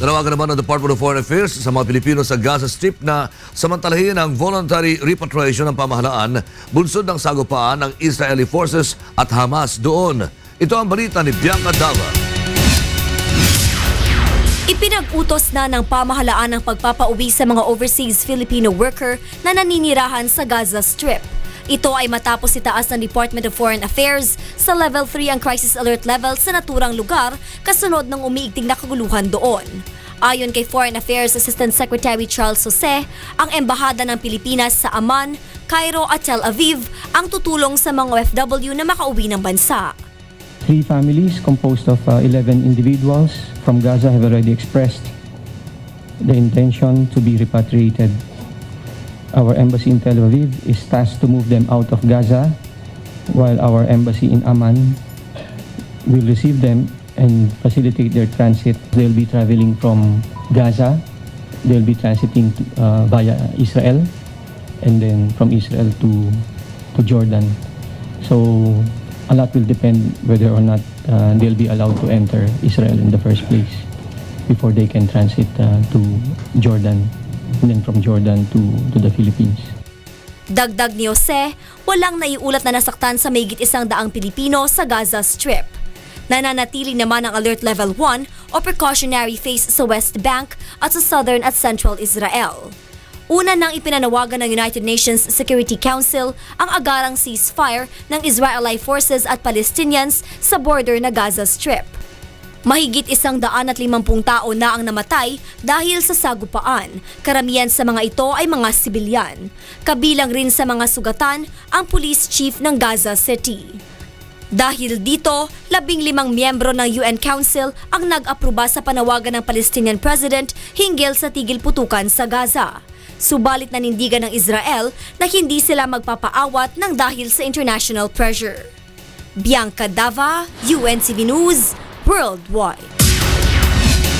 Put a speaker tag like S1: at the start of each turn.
S1: Nanawagan naman ng Department of Foreign Affairs sa mga Pilipino sa Gaza Strip na samantalahin ang voluntary repatriation ng pamahalaan bunsod ng sagupaan ng Israeli forces at Hamas doon. Ito ang balita ni Bianca Dava.
S2: Ipinag-utos na ng pamahalaan ang pagpapauwi sa mga overseas Filipino worker na naninirahan sa Gaza Strip. Ito ay matapos itaas ng Department of Foreign Affairs sa level 3 ang crisis alert level sa naturang lugar kasunod ng umiigting na kaguluhan doon. Ayon kay Foreign Affairs Assistant Secretary Charles Jose, ang embahada ng Pilipinas sa Amman, Cairo at Tel Aviv ang tutulong sa mga OFW na makauwi ng bansa.
S3: Three families composed of uh, 11 individuals from Gaza have already expressed the intention to be repatriated. Our embassy in Tel Aviv is tasked to move them out of Gaza, while our embassy in Amman will receive them and facilitate their transit. They'll be traveling from Gaza, they'll be transiting uh, via Israel, and then from Israel to, to Jordan. So a lot will depend whether or not uh, they'll be allowed to enter Israel in the first place before they can transit uh, to Jordan and then from Jordan to, to the Philippines.
S2: Dagdag ni Jose, walang naiulat na nasaktan sa mayigit isang daang Pilipino sa Gaza Strip. Nananatili naman ang Alert Level 1 o precautionary phase sa West Bank at sa Southern at Central Israel. Una nang ipinanawagan ng United Nations Security Council ang agarang ceasefire ng Israeli forces at Palestinians sa border na Gaza Strip. Mahigit isang daan at limampung tao na ang namatay dahil sa sagupaan. Karamihan sa mga ito ay mga sibilyan. Kabilang rin sa mga sugatan ang police chief ng Gaza City. Dahil dito, labing limang miyembro ng UN Council ang nag-aproba sa panawagan ng Palestinian President hinggil sa tigil putukan sa Gaza. Subalit nanindigan ng Israel na hindi sila magpapaawat ng dahil sa international pressure. Bianca Dava, UNCV News, Worldwide.